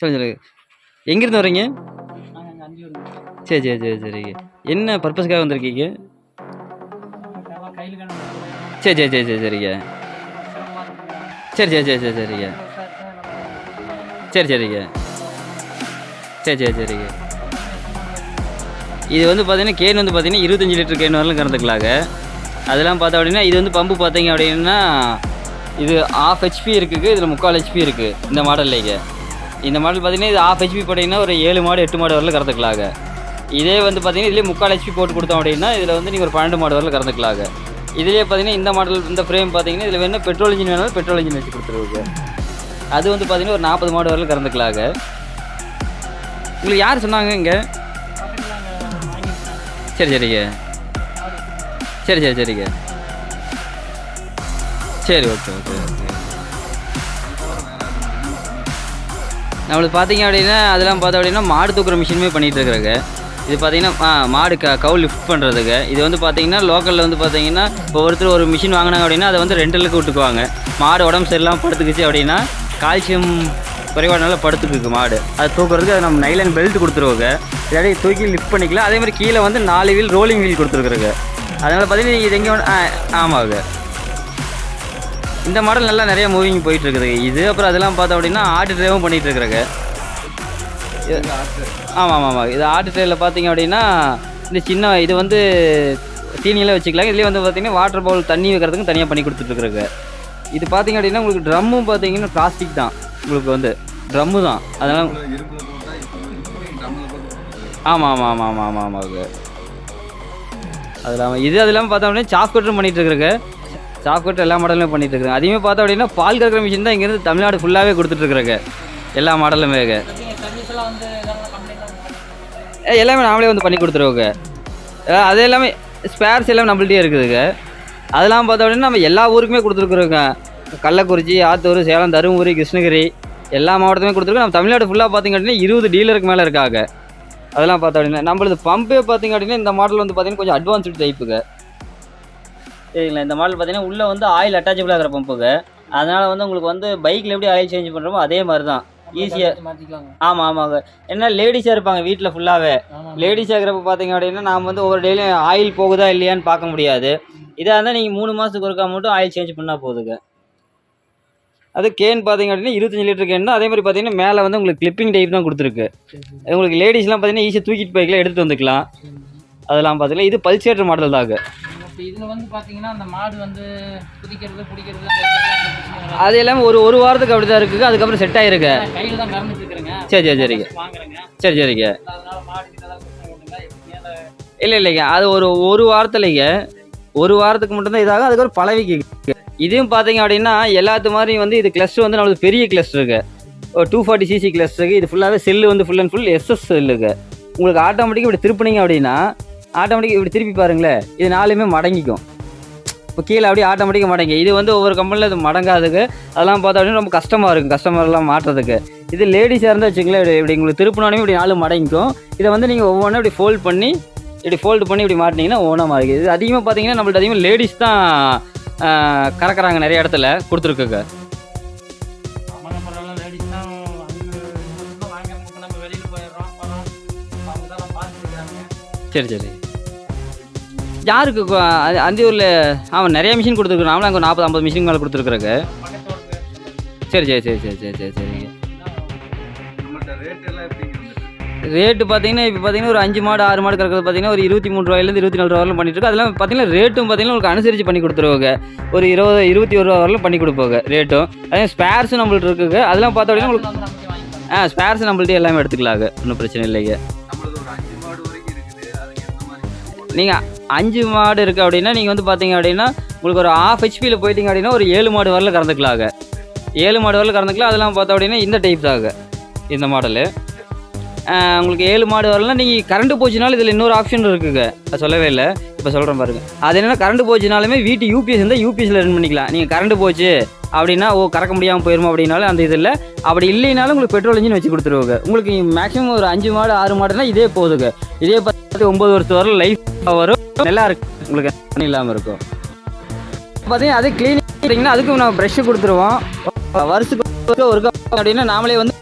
சொல்லுங்க சொல்லுங்க எங்கேருந்து வரீங்க சரி சரி சரி சரிங்க என்ன பர்பஸ்க்காக வந்திருக்கீங்க? சரி சரி சரி சரி சரிங்க. சரி சரி சரி சரி சரிங்க. சரி சரிங்க. சரி சரி சரிங்க. இது வந்து பார்த்தீங்கன்னா கேன் வந்து பார்த்தீங்கன்னா இருபத்தஞ்சி லிட்டர் கேன் வரலாம் கறந்துக்கலாங்க. அதெல்லாம் பார்த்தோம் அப்படின்னா இது வந்து பம்பு பார்த்தீங்க அப்படின்னா இது ஆஃப் ஹெச்பி இருக்குது இதில் முக்கால் ஹெச்பி இருக்குது இந்த மாடல்லைங்க. இந்த மாடல் பார்த்தீங்கன்னா இது ஆஃப் ஹெச்பி போட்டிங்கன்னா ஒரு ஏழு மாடு எட்டு மாடு வரலாம் கறந்துக்கலாங்க. இதே வந்து பார்த்தீங்கன்னா இதுலேயே முக்கால் ஹெச்பி போட்டு கொடுத்தோம் அப்படின்னா இதில் வந்து நீங்கள் ஒரு பன்னெண்டு மாடு வரலாம் கறந்துக்கலாங்க. இதுலேயே பார்த்தீங்கன்னா இந்த மாடல் இந்த ஃப்ரேம் பார்த்தீங்கன்னா இதில் வேணும் பெட்ரோல் இன்ஜின் வேணாலும் பெட்ரோல் இன்ஜின் வச்சு கொடுத்துருவாங்க அது வந்து பார்த்தீங்கன்னா ஒரு நாற்பது மாடு வரலாம் கறந்துக்கலாங்க. உங்களுக்கு யார் சொன்னாங்க இங்கே? சரி சரிங்க. சரி சரி சரிங்க. சரி ஓகே ஓகே ஓகே. நம்மளுக்கு பார்த்தீங்க அப்படின்னா அதெல்லாம் பார்த்தோம் அப்படின்னா மாடு தூக்குற மிஷினுமே பண்ணிகிட்டு இருக்கிறாங்க. இது பார்த்தீங்கன்னா மாடு க கவு லிஃப்ட் பண்ணுறதுக்கு இது வந்து பார்த்தீங்கன்னா லோக்கலில் வந்து பார்த்தீங்கன்னா இப்போ ஒருத்தர் ஒரு மிஷின் வாங்கினாங்க அப்படின்னா அதை வந்து ரெண்டலுக்கு விட்டுக்குவாங்க. மாடு உடம்பு சரியில்லாமல் படுத்துக்குச்சு அப்படின்னா கால்சியம் குறைவானால படுத்துக்குக்கு மாடு. அது தூக்குறதுக்கு அது நம்ம நைலன் பெல்ட் கொடுத்துருவோங்க. இல்லாட்டி தூக்கி லிஃப்ட் பண்ணிக்கலாம். அதே மாதிரி கீழே வந்து நாலு வீல் ரோலிங் வீல் கொடுத்துருக்குறங்க அதனால் பார்த்தீங்கன்னா நீங்கள் இது எங்கே ஆ ஆமாங்க. இந்த மாடல் நல்லா நிறைய மூவிங் போயிட்டு இருக்குது இது அப்புறம் அதெல்லாம் பார்த்தோம் அப்படின்னா ஆட்டு ட்ரைவும் பண்ணிகிட்டு இருக்கிறாங்க. ஆமாம் ஆமாம் ஆமாம் இது ஆட்டு ட்ரைவில் பார்த்தீங்க அப்படின்னா இந்த சின்ன இது வந்து தீனியெல்லாம் வச்சுக்கலாம் இதுலேயே வந்து பார்த்தீங்கன்னா வாட்டர் பவுல் தண்ணி வைக்கிறதுக்கு தனியாக பண்ணி கொடுத்துட்ருக்குறாங்க இது பார்த்தீங்க அப்படின்னா உங்களுக்கு ட்ரம்மும் பார்த்தீங்கன்னா பிளாஸ்டிக் தான். உங்களுக்கு வந்து ட்ரம்மு தான். அதனால் ஆமாம் ஆமாம் ஆமாம் ஆமாம் ஆமாம் ஆமாங்க அது இல்லாமல் இது அது இல்லாமல் பார்த்தோம் அப்படின்னா சாஃப்ட் கட்டரும் பண்ணிட்டு இருக்கிறாங்க சாஃப்ட் கட்டர் எல்லா மாடலுமே பண்ணிட்டு இருக்காங்க அதையுமே பார்த்தோம் அப்படின்னா பால் கறக்கிற மிஷின் தான் இங்கேருந்து தமிழ்நாடு ஃபுல்லாகவே கொடுத்துட்ருக்குறாங்க எல்லா மாடலுமே வந்து எல்லாமே நாமளே வந்து பண்ணி கொடுத்துருவோங்க. அது எல்லாமே ஸ்பேர்ஸ் எல்லாம் நம்மள்ட்டே இருக்குதுங்க. அதெல்லாம் பார்த்தோம் அப்படின்னா நம்ம எல்லா ஊருக்குமே கொடுத்துருக்குறோங்க. கள்ளக்குறிச்சி ஆத்தூர் சேலம் தருமபுரி கிருஷ்ணகிரி எல்லா மாவட்டத்துமே கொடுத்துருக்கோம். நம்ம தமிழ்நாடு ஃபுல்லாக பார்த்தீங்க அப்படின்னா இருபது டீலருக்கு மேலே இருக்காங்க. அதெல்லாம் பார்த்தோம் அப்படின்னா நம்மளது பம்பே பார்த்தீங்க அப்படின்னா இந்த மாடல் வந்து பார்த்தீங்கன்னா கொஞ்சம் அட்வான்ஸ்டு டைப்புங்க சரிங்களா இந்த மாடல் பார்த்தீங்கன்னா உள்ளே வந்து ஆயில் அட்டாச்சபிள் ஆகிற பம்புங்க அதனால் வந்து உங்களுக்கு வந்து பைக்கில் எப்படி ஆயில் சேஞ்ச் பண்ணுறோமோ அதே மாதிரி தான் ஈஸியாக மாற்றிக்கலாங்க ஆமாம் ஆமாங்க. என்ன லேடிஸாக இருப்பாங்க வீட்டில் ஃபுல்லாகவே ஆமாம் லேடிஸ் ஆகிறப்ப பார்த்தீங்க அப்படின்னா நாம் வந்து ஒவ்வொரு டெய்லியும் ஆயில் போகுதா இல்லையான்னு பார்க்க முடியாது. இதாக இருந்தால் நீங்கள் மூணு மாதத்துக்கு ஒருக்கா மட்டும் ஆயில் சேஞ்ச் பண்ணால் போதுங்க. அது கேன் பார்த்தீங்க அப்படின்னா இருபத்தஞ்சி லிட்டர் கேன் அதே மாதிரி பார்த்தீங்கன்னா மேலே வந்து உங்களுக்கு கிளிப்பிங் டைப் தான் கொடுத்துருக்கு. உங்களுக்கு லேடிஸ்லாம் பார்த்தீங்கன்னா ஈஸியாக தூக்கிட்டு போய்க்கலாம் எடுத்துகிட்டு வந்துக்கலாம். அதெல்லாம் பார்த்தீங்கன்னா இது பல்சேட்டர் மாடல் தாங்க. இப்போ இதில் வந்து பார்த்தீங்கன்னா அந்த மாடு வந்து குதிக்கிறது பிடிக்கிறது. அது எல்லாமே ஒரு ஒரு வாரத்துக்கு அப்படி தான் இருக்குங்க அதுக்கப்புறம் செட் ஆயிருக்கு. நான் கையில் தான் கறந்துட்டு இருக்கிறேங்க சரி சரி சரிங்க. சரி சரிங்க. இல்லை இல்லைங்க. அது ஒரு ஒரு வாரத்துலைங்க. ஒரு வாரத்துக்கு மட்டும்தான் இதாகும். அதுக்கப்புறம் பழவிக்கு. இதையும் பார்த்தீங்க அப்படின்னா எல்லாத்து மாதிரி வந்து இது கிளஸ்டர் வந்து நம்மளுக்கு பெரிய கிளஸ்டருங்க ஒரு டூ ஃபார்ட்டி சிசி கிளஸ்டருக்கு இது ஃபுல்லாகவே செல்லு வந்து ஃபுல் அண்ட் ஃபுல் எஸ்எஸ் செல்லுங்க உங்களுக்கு ஆட்டோமேட்டிக்காக இப்படி திருப்பினீங்க அப்படின்னா ஆட்டோமேட்டிக் இப்படி திருப்பி பாருங்களேன் இது நாலுமே மடங்கிக்கும். இப்போ கீழே அப்படியே ஆட்டோமேட்டிக்காக மடங்கி இது வந்து ஒவ்வொரு கம்பெனியில் இது மடங்காதுக்கு. அதெல்லாம் பார்த்தா அப்படின்னு ரொம்ப கஷ்டமாக இருக்கும் கஸ்டமர்லாம் மாட்டுறதுக்கு. இது லேடிஸாக இருந்தால் வச்சுங்களேன் இப்படி இப்படி உங்களுக்கு திருப்பினோடனே இப்படி நாலு மடங்கிக்கும். இதை வந்து நீங்கள் ஒவ்வொன்றும் இப்படி ஃபோல்ட் பண்ணி இப்படி ஃபோல்டு பண்ணி இப்படி மாட்டினீங்கன்னா ஓனமாக இருக்குது இது அதிகமாக பார்த்தீங்கன்னா நம்மள்ட்ட அதிகமாக லேடிஸ் தான் கறக்குறாங்க நிறைய இடத்துல கொடுத்துருக்குங்க சரி சரி. யாருக்கு அந்தியூரில் ஆமாம் நிறைய மிஷின் கொடுத்துருக்கோம் நாமளும் அங்கே நாற்பது ஐம்பது மிஷின் மேலே கொடுத்துருக்குறாங்க. சரி சரி சரி சரி சரி சரி சரிங்க. ரேட்டு பார்த்தீங்கன்னா இப்போ பார்த்தீங்கன்னா ஒரு அஞ்சு மாடு ஆறு மாடு கறக்கிறது பார்த்தீங்கன்னா ஒரு இருபத்தி மூணு ரூபாயிலேருந்து இருபத்தி நாலு ரூபா வரலாம் பண்ணிட்டு இருக்கு அதெல்லாம் பார்த்தீங்கன்னா ரேட்டும் பார்த்தீங்கன்னா உங்களுக்கு அனுசரித்து பண்ணி கொடுத்துருவாங்க. ஒரு இருபது இருபத்தி ஒரு ரூபா வரலாம் பண்ணி கொடுப்பாங்க ரேட்டும் அதே ஸ்பேர்ஸும் நம்மள்ட்ட இருக்குங்க. அதெல்லாம் பார்த்தோன்னா உங்களுக்கு ஆ ஸ்பேர்ஸ் நம்மள்ட்ட எல்லாமே எடுத்துக்கலாங்க. ஒன்றும் பிரச்சனை இல்லைங்க. நீங்கள் அஞ்சு மாடு இருக்குது அப்படின்னா நீங்கள் வந்து பார்த்தீங்க அப்படின்னா உங்களுக்கு ஒரு ஆஃப் ஹெச்பியில் போயிட்டீங்க அப்படின்னா ஒரு ஏழு மாடு வரல கறந்துக்கலாங்க. ஏழு மாடு வரல கறந்துக்கலாம். அதெல்லாம் பார்த்தோம் அப்படின்னா இந்த டைப் தாங்க இந்த மாடலு உங்களுக்கு ஏழு மாடு வரலாம் நீங்கள் கரண்ட்டு போச்சுனாலும் இதில் இன்னொரு ஆப்ஷன் இருக்குங்க. அது சொல்லவே இல்லை. இப்போ சொல்கிறேன் பாருங்க. அது என்னென்னா கரண்ட்டு போச்சுனாலுமே வீட்டு யூபிஎஸ் இருந்தால் யூபிஎஸ்சில் ரன் பண்ணிக்கலாம். நீங்கள் கரண்ட்டு போச்சு அப்படின்னா ஓ கறக்க முடியாமல் போயிருமோ அப்படின்னாலும் அந்த இதில் அப்படி இல்லைனாலும் உங்களுக்கு பெட்ரோல் இன்ஜின் வச்சு கொடுத்துருவாங்க. உங்களுக்கு மேக்ஸிமம் ஒரு அஞ்சு மாடு ஆறு மாடுனா இதே போதுங்க. இதே பார்த்து ஒம்பது வருஷத்து வரல லைஃப் வரும். நல்லா இருக்கு உங்களுக்கு தண்ணி இல்லாமல் இருக்கும். பார்த்தீங்கன்னா அது க்ளீனிங் பண்ணிங்கன்னா அதுக்கு நம்ம ப்ரெஷ்ஷு கொடுத்துருவோம். வருஷத்துக்கு ஒரு cup அப்படின்னா நாமளே வந்து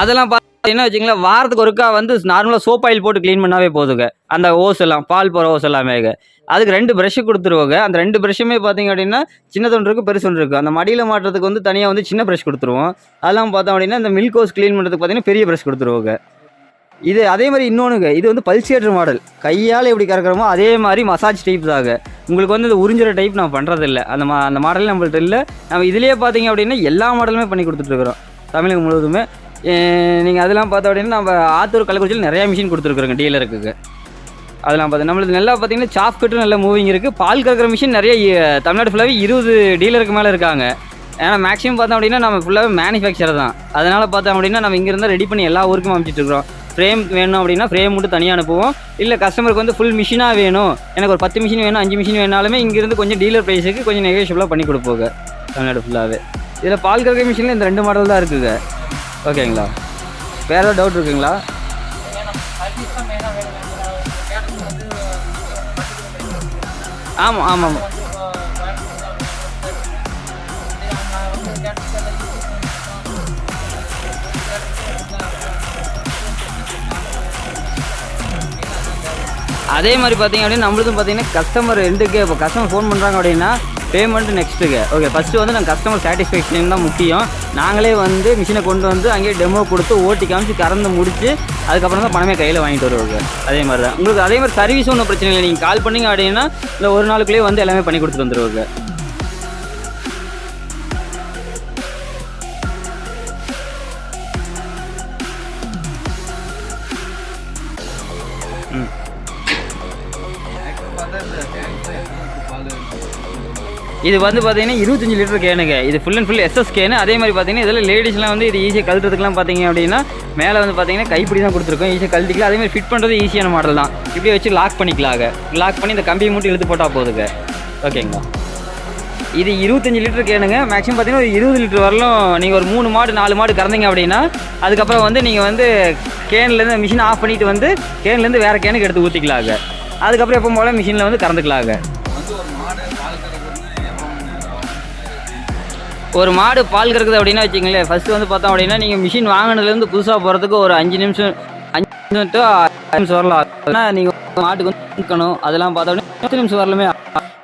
அதெல்லாம் பார்த்து பார்த்தீங்கன்னா வச்சுங்களேன் வாரத்துக்கு ஒருக்கா வந்து நார்மலாக சோப் ஆயில் போட்டு க்ளீன் பண்ணாவே போதுங்க. அந்த ஓஸ் எல்லாம் பால் போகிற ஓஸ் எல்லாமே அதுக்கு ரெண்டு ப்ரஷ்ஷு கொடுத்துருவோங்க. அந்த ரெண்டு ப்ரஷ்ஷுமே பார்த்தீங்க அப்படின்னா சின்னதொன்று இருக்குது பெருசொன்று இருக்குது அந்த மடியில் மாட்டுறதுக்கு வந்து தனியாக வந்து சின்ன ப்ரஷ் கொடுத்துருவோம். அதெல்லாம் பார்த்தோம் அப்படின்னா இந்த மில்க் ஓஸ் க்ளீன் பண்ணுறதுக்கு பார்த்தீங்கன்னா பெரிய ப்ரஷ் கொடுத்துருவோங்க. இது அதே மாதிரி இன்னொன்றுங்க இது வந்து பல்சியேட்டர் மாடல் கையால் எப்படி கறக்குறோமோ அதே மாதிரி மசாஜ் டைப் தாங்க. உங்களுக்கு வந்து இந்த உறிஞ்சிற டைப் நான் பண்ணுறதில்ல அந்த மா அந்த மாடல் நம்மள்ட்ட இல்லை. நம்ம இதுலேயே பார்த்தீங்க அப்படின்னா எல்லா மாடலுமே பண்ணி கொடுத்துட்ருக்குறோம் தமிழகம் முழுவதுமே. நீங்கள் அதெல்லாம் பார்த்தோம் அப்படின்னா நம்ம ஆத்தூர் கள்ளக்குறிச்சியில் நிறையா மிஷின் கொடுத்துருக்குறோங்க டீலருக்கு அதெல்லாம் பார்த்து நம்மளுக்கு நல்லா பார்த்தீங்கன்னா சாஃப் கட்டும் நல்ல மூவிங் இருக்குது பால் கறக்கிற மிஷின் நிறைய தமிழ்நாடு ஃபுல்லாகவே இருபது டீலருக்கு மேலே இருக்காங்க. ஏன்னா மேக்ஸிமம் பார்த்தோம் அப்படின்னா நம்ம ஃபுல்லாகவே மேனுஃபேக்சர் தான். அதனால் பார்த்தோம் அப்படின்னா நம்ம இங்கேருந்து ரெடி பண்ணி எல்லா ஊருக்கும் அமைச்சிட்ருக்குறோம் ஃப்ரேம் வேணும் அப்படின்னா ஃப்ரேம் மட்டும் தனியாக அனுப்புவோம். இல்லை கஸ்டமருக்கு வந்து ஃபுல் மிஷினாக வேணும். எனக்கு ஒரு பத்து மிஷின் வேணும் அஞ்சு மிஷின் வேணாலுமே இங்கேருந்து கொஞ்சம் டீலர் ப்ரைஸுக்கு கொஞ்சம் நெகோஷியபிளாக பண்ணி கொடுப்போங்க தமிழ்நாடு ஃபுல்லாகவே இதில் பால் கறக்கிற மிஷினில் இந்த ரெண்டு மாடல் தான் இருக்குங்க. ஓகேங்களா? வேறு ஏதாவது டவுட் இருக்குங்களா? ஆமாம் ஆமாம் அதே மாதிரி பார்த்தீங்க அப்படின்னா நம்மளுக்கும் பார்த்தீங்கன்னா கஸ்டமர் எண்டுக்கு இப்போ கஸ்டமர் ஃபோன் பண்ணுறாங்க அப்படின்னா பேமெண்ட் நெக்ஸ்ட்டுக்கு ஓகே ஃபஸ்ட்டு வந்து நாங்கள் கஸ்டமர் சாட்டிஸ்ஃபேக்ஷன் தான் முக்கியம். நாங்களே வந்து மிஷினை கொண்டு வந்து அங்கேயே டெமோ கொடுத்து ஓட்டி காமிச்சு கறந்து முடிச்சு அதுக்கப்புறம் தான் பணமே கையில் வாங்கிட்டு வருவாங்க. அதே மாதிரி தான் உங்களுக்கு அதே மாதிரி சர்வீஸ் ஒன்றும் பிரச்சனை இல்லை. நீங்கள் கால் பண்ணிங்க அப்படின்னா இல்லை ஒரு நாளுக்குள்ளேயே வந்து எல்லாமே பண்ணி கொடுத்துட்டு வந்துருவாங்க. இது வந்து பார்த்தீங்கன்னா இருபத்தஞ்சு லிட்டர் கேனுங்க இது full and full SS can அதே மாதிரி பார்த்தீங்கன்னா இதில் லேடிஸ்லாம் வந்து இது ஈஸியாக கழுத்துறதுக்குலாம் பார்த்தீங்க அப்படின்னா மேலே வந்து பார்த்தீங்கன்னா கைப்பிடி தான் கொடுத்துருக்கோம். ஈஸியாக கழுத்திக்கலாம் அதே மாதிரி ஃபிட் பண்ணுறது ஈஸியான மாடல் தான். இப்படியே வச்சு லாக் பண்ணிக்கலாங்க. லாக் பண்ணி இந்த கம்பியை மட்டும் இழுத்து போட்டால் போதுங்க. ஓகேங்களா இது இருபத்தஞ்சி லிட்டர் கேனுங்க மேக்ஸிமம் பார்த்தீங்கன்னா ஒரு இருபது லிட்டர் வரலும் நீங்கள் ஒரு மூணு மாடு நாலு மாடு கறந்தீங்க அப்படின்னா அதுக்கப்புறம் வந்து நீங்கள் வந்து கேன்லேருந்து மிஷின் ஆஃப் பண்ணிட்டு வந்து கேன்லேருந்து வேறு கேனுக்கு எடுத்து ஊற்றிக்கலாங்க அதுக்கப்புறம் எப்போ போல மிஷினில் வந்து கறந்துக்கலாங்க. ஒரு மாடு பால் கறக்குது அப்படின்னா வச்சுங்களேன் ஃபர்ஸ்ட் வந்து பார்த்தோம் அப்படின்னா நீங்கள் மிஷின் வாங்கினதுலேருந்து புதுசாக போகிறதுக்கு ஒரு அஞ்சு நிமிஷம் அஞ்சு நிமிஷம் to ஆறு நிமிஷம் வரலாம். ஆனால் நீங்கள் மாட்டுக்கு வந்து இருக்கணும் அதெல்லாம் பார்த்தோம் அப்படின்னா பத்து நிமிஷம் வரலுமே.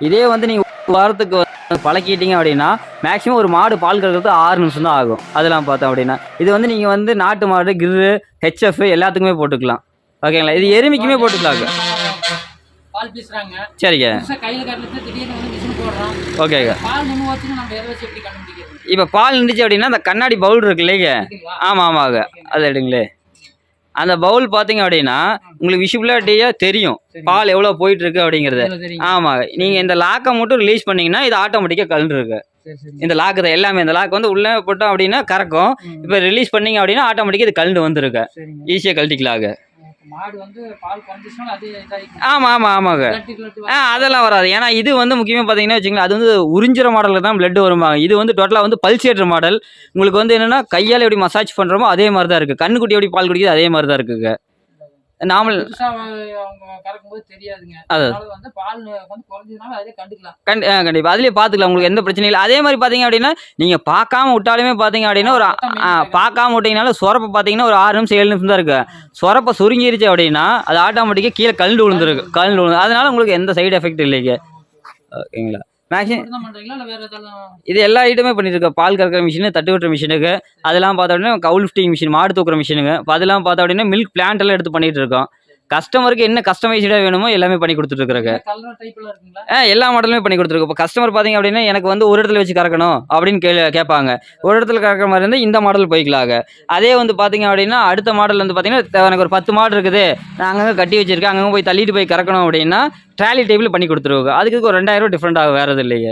இதே வந்து நீங்கள் வாரத்துக்கு பழக்கிட்டீங்க அப்படின்னா மேக்ஸிமம் ஒரு மாடு பால் கறக்கிறது ஆறு நிமிஷம் தான் ஆகும். அதெல்லாம் பார்த்தோம் அப்படின்னா. இது வந்து நீங்கள் வந்து நாட்டு மாடு கிரு ஹெச்எஃப் எல்லாத்துக்குமே போட்டுக்கலாம். ஓகேங்களா? இது எருமைக்குமே போட்டுக்கலாங்க பால் சரிங்க. ஓகேங்க. இப்போ பால் இருந்துச்சு அப்படின்னா அந்த கண்ணாடி பவுல் இருக்கு இல்லைங்க? ஆமாம் ஆமாங்க அது எடுங்களே. அந்த பவுல் பார்த்தீங்க அப்படின்னா உங்களுக்கு விஷுவலாட்டியாக தெரியும். பால் எவ்வளோ போயிட்டு இருக்கு அப்படிங்கிறது. ஆமாங்க நீங்கள் இந்த லாக்கை மட்டும் ரிலீஸ் பண்ணீங்கன்னா இது ஆட்டோமேட்டிக்காக கலந்துருக்கு. இந்த லாக்கு தான் எல்லாமே இந்த லாக் வந்து உள்ளே போட்டோம் அப்படின்னா கறக்கும். இப்போ ரிலீஸ் பண்ணீங்க அப்படின்னா ஆட்டோமேட்டிக்காக இது கலந்து வந்துருக்கு. ஈஸியாக கழட்டிக்கலாங்க. மாடு வந்து பால் குறைஞ்சிச்சுனாலும் அது இதாயிக்கும். ஆமாம் ஆமாம் ஆமாங்க. ஆ அதெல்லாம் வராது. ஏன்னா இது வந்து முக்கியமாக பார்த்தீங்கன்னா வச்சுங்களேன் அது வந்து உறிஞ்சிற மாடலில் தான் பிளட் வருவாங்க இது வந்து டோட்டலாக வந்து பல்சியேட்டர் மாடல். உங்களுக்கு வந்து என்னென்னா கையால் எப்படி மசாஜ் பண்ணுறோமோ அதே மாதிரி தான் இருக்குது கண்ணுக்குட்டி எப்படி பால் குடிக்குது அதே மாதிரி தான் இருக்குங்க. நார்மல் புதுசா அவங்க கறக்கும்போது தெரியாதுங்க. அது. அதனால வந்து பால் வந்து குறைஞ்சதுனால அதே கண்டுக்கலாம். கண்டி ஆ கண்டிப்பாக அதுலேயே பார்த்துக்கலாம் உங்களுக்கு எந்த பிரச்சனையும் இல்லை. அதே மாதிரி பார்த்தீங்க அப்படின்னா நீங்கள் பார்க்காம விட்டாலுமே பார்த்தீங்க அப்படின்னா ஒரு பார்க்காம விட்டீங்கனாலும் சுரப்பை பார்த்தீங்கன்னா ஒரு ஆறு நிமிஷம் ஏழு நிமிஷம் தான் இருக்கு. சுரப்பை சுருங்கிருச்சு அப்படின்னா அது ஆட்டோமேட்டிக்காக கீழே கழுண்டு விழுந்துருக்கு. கழுண்டு விழுந்து அதனால உங்களுக்கு எந்த சைடு எஃபெக்ட் இல்லைங்க. ஓகேங்களா? மேக்ஸிமம் இது எல்லா ஐட்டமே பண்ணியிருக்கோம் பால் கறக்கிற மிஷினு தட்டு வெட்டுற மிஷினுக்கு அதெல்லாம் பார்த்தா அப்படின்னா கவுல் லிஃப்டிங் மிஷின் மாடு தூக்குற மிஷினுங்க அதெல்லாம் பார்த்தா அப்படின்னா மில்க் பிளான்ட் எல்லாம் எடுத்து பண்ணிட்டு இருக்கோம். கஸ்டமருக்கு என்ன கஸ்டமைஸ்டாக வேணுமோ எல்லாமே பண்ணி கொடுத்துட்டு இருக்கிறாங்க கலர் டைப்ல இருக்குங்களா? ஆ எல்லா மாடலுமே பண்ணி கொடுத்துருக்கோம். இப்போ கஸ்டமர் பார்த்தீங்க அப்படின்னா எனக்கு வந்து ஒரு இடத்துல வச்சு கறக்கணும் அப்படின்னு கே கேட்பாங்க. ஒரு இடத்துல கறக்கிற மாதிரி இருந்தால் இந்த மாடல் போய்க்கலாங்க. அதே வந்து பார்த்தீங்க அப்படின்னா அடுத்த மாடல் வந்து பார்த்தீங்கன்னா எனக்கு ஒரு பத்து மாடு இருக்குது. நான் அங்கங்கே கட்டி வச்சிருக்கேன். அங்கங்கே போய் தள்ளிட்டு போய் கறக்கணும் அப்படின்னா ட்ராலி டைப்பில் பண்ணி கொடுத்துருவாங்க. அதுக்கு ஒரு ரெண்டாயிரம் டிஃப்ரெண்ட் ஆகும் வேறு இல்லைங்க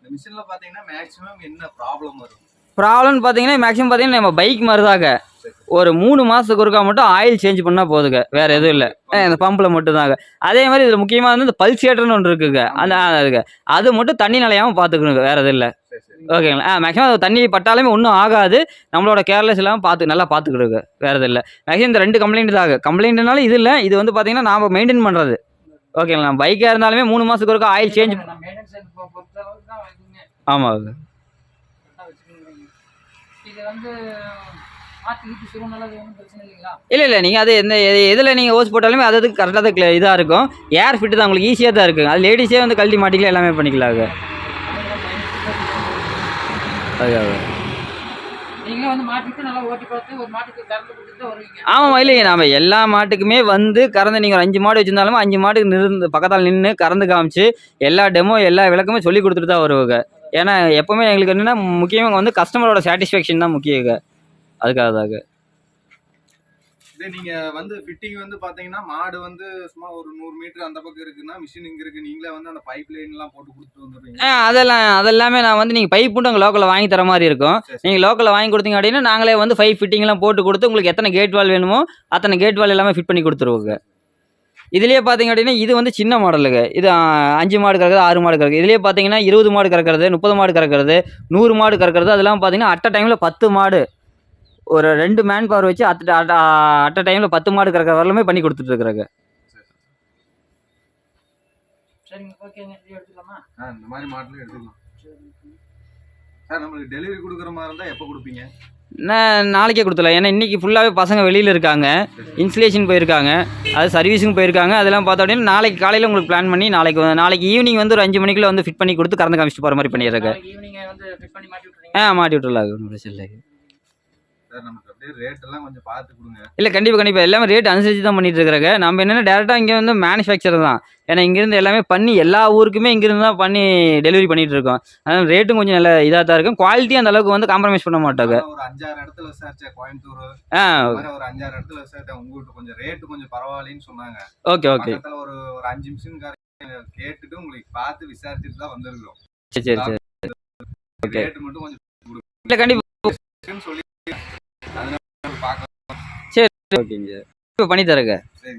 இந்த மிஷின்ல பாத்தீங்கன்னா மேக்ஸிமம் என்ன ப்ராப்ளம் வரும்? ப்ராப்ளம்னு பார்த்தீங்கன்னா மேக்ஸிமம் பார்த்தீங்கன்னா நம்ம பைக் மாதிரி தாங்க ஒரு மூணு மாதத்துக்கு ஒருக்கா மட்டும் ஆயில் சேஞ்ச் பண்ணால் போதுங்க. வேறு எதுவும் இல்லை. இந்த பம்பில் மட்டும் தாங்க அதே மாதிரி இதில் முக்கியமாக வந்து இந்த பல்சேட்டர்னு ஒன்று இருக்குங்க. அந்த அதுக்கு அது மட்டும் தண்ணி நிலையாமல் பார்த்துக்கணுங்க வேறு எதுவும் இல்லை. ஓகேங்களா? ஆ மேக்ஸிமம் தண்ணி பட்டாலுமே ஒன்றும் ஆகாது. நம்மளோட கேர்லெஸ் இல்லாமல் பார்த்து நல்லா பார்த்துக்கிடுங்க வேறு எதுவும் இல்லை. மேக்ஸிமம் இந்த ரெண்டு கம்ப்ளைண்ட் தாங்க. கம்ப்ளைண்ட்னால இது இல்லை. இது வந்து பார்த்தீங்கன்னா நாம் மெயின்டைன் பண்ணுறது ஓகேங்களா? பைக்காக இருந்தாலுமே மூணு மாதத்துக்கு ஒருக்கா ஆயில் சேஞ்ச் ஆமாம் இது வந்து இல்லை இல்லை நீங்கள் அது எந்த எதில் நீங்கள் ஓஸ் போட்டாலுமே அது அதுக்கு கரெக்டாக தான் இதாக இருக்கும். ஏர் ஃபிட்டு தான் உங்களுக்கு ஈஸியாக தான் இருக்குங்க அது லேடிஸே வந்து கழட்டி மாட்டிக்கலாம் எல்லாமே தான் வருவீங்க. ஆமாம் இல்லைங்க நாம எல்லா மாட்டுக்குமே வந்து கறந்து நீங்கள் ஒரு அஞ்சு மாடு வச்சிருந்தாலும் அஞ்சு மாட்டுக்கு நிறுந்து பக்கத்தால் நின்று கறந்து காமிச்சு எல்லா டெமோ எல்லா விளக்கமே சொல்லி கொடுத்துட்டு தான் வருவாங்க. ஏன்னா எப்போவுமே எங்களுக்கு என்னென்னா முக்கியமாக வந்து கஸ்டமரோட சாட்டிஸ்ஃபேக்ஷன் தான் முக்கியங்க அதுக்காக தாங்க இதே நீங்க வந்து ஃபிட்டிங் வந்து பாத்தீங்கன்னா மாடு வந்து சும்மா ஒரு நூறு மீட்டர் அந்த பக்கம் இருக்குன்னா மிஷின் இங்க இருக்கு. நீங்களே வந்து அந்த பைப் லைன் எல்லாம் போட்டு கொடுத்துட்டு வந்துடுறீங்க. ஆ அதெல்லாம் அதெல்லாமே நான் வந்து நீங்கள் பைப் மட்டும் அங்கே லோக்கலில் வாங்கி தர மாதிரி இருக்கும். நீங்கள் லோக்கலில் வாங்கி கொடுத்தீங்க அப்படின்னா நாங்களே வந்து ஃபைவ் ஃபிட்டிங்லாம் போட்டு கொடுத்து உங்களுக்கு எத்தனை கேட் வால் வேணுமோ அத்தனை கேட் வால் எல்லாமே ஃபிட் பண்ணி கொடுத்துருவோங்க. இதுலேயே பார்த்தீங்க அப்படின்னா இது வந்து சின்ன மாடலுங்க இது அஞ்சு மாடு கறக்குறது ஆறு மாடு கறக்குது இதுலேயே பார்த்தீங்கன்னா இருபது மாடு கறக்கிறது முப்பது மாடு கறக்கிறது நூறு மாடு கறக்கிறது அதெல்லாம் பார்த்தீங்கன்னா அட்ட டைமில் பத்து மாடு. ஒரு ரெண்டு மேன் பவர் வச்சு அட்ட அட்ட டைமில் பத்து மாடு கறக்கிற வரலுமே பண்ணி கொடுத்துட்ருக்குறாங்க சரிங்க ஓகேங்க இது எடுத்துக்கலாமா? ஆ, இந்த மாதிரி மாடலும் எடுத்துக்கலாம். சார் நம்மளுக்கு டெலிவரி கொடுக்குற மாதிரி இருந்தா எப்போ கொடுப்பீங்க? நான் நாளைக்கே கொடுத்துடலாம். ஏன்னா இன்றைக்கி ஃபுல்லாகவே பசங்க வெளியில் இருக்காங்க. இன்ஸ்டலேஷன் போயிருக்காங்க. அது சர்வீஸுக்கும் போயிருக்காங்க. அதெல்லாம் பார்த்தோம் அப்படின்னா நாளைக்கு காலையில் உங்களுக்கு பிளான் பண்ணி நாளைக்கு நாளைக்கு ஈவினிங் வந்து ஒரு அஞ்சு மணிக்குள்ள வந்து ஃபிட் பண்ணி கொடுத்து கறந்து காமிச்சிட்டு போகிற மாதிரி பண்ணிடுறாங்க. நாளைக்கு ஈவினிங் வந்து ஃபிட் பண்ணி மாட்டி விட்டுறீங்க? ஆ மாட்டி விட்டுலாம் ஒன்றும் பிரச்சனை இல்லை சார் நமக்கு அப்படியே ரேட் எல்லாம் கொஞ்சம் பார்த்து கொடுங்க. இல்லை கண்டிப்பாக கண்டிப்பாக எல்லாமே ரேட் அனுசரித்து தான் பண்ணிட்டு இருக்கிறாங்க நம்ம என்னென்னா டேரெக்டாக இங்கே வந்து மேனுஃபேக்சர் தான். ஏன்னா இங்கேருந்து எல்லாமே பண்ணி எல்லா ஊருக்குமே இங்கேருந்து தான் பண்ணி டெலிவரி பண்ணிட்டு இருக்கோம் அதனால் ரேட்டும் கொஞ்சம் நல்ல இதாக தான் இருக்கும். குவாலிட்டி அந்த அளவுக்கு வந்து காம்ப்ரமைஸ் பண்ண மாட்டாங்க. ஒரு அஞ்சாறு இடத்துல விசாரிச்சேன் கோயம்புத்தூர். ஆ. ஒரு அஞ்சாறு இடத்துல விசாரிச்சேன் உங்ககிட்ட கொஞ்சம் ரேட்டு கொஞ்சம் பரவாயில்லைன்னு சொன்னாங்க. Okay okay. ஒரு ஒரு அஞ்சு நிமிஷம் கேட்டுட்டு உங்களுக்கு பார்த்து விசாரிச்சுட்டு தான் வந்திருக்கிறோம். சரி சரி சரி. Okay. ரேட்டு மட்டும் கொஞ்சம் இல்லை கண்டிப்பாக சொல்லி ஓகேங்க. இப்போ பண்ணி தரங்க. சரி.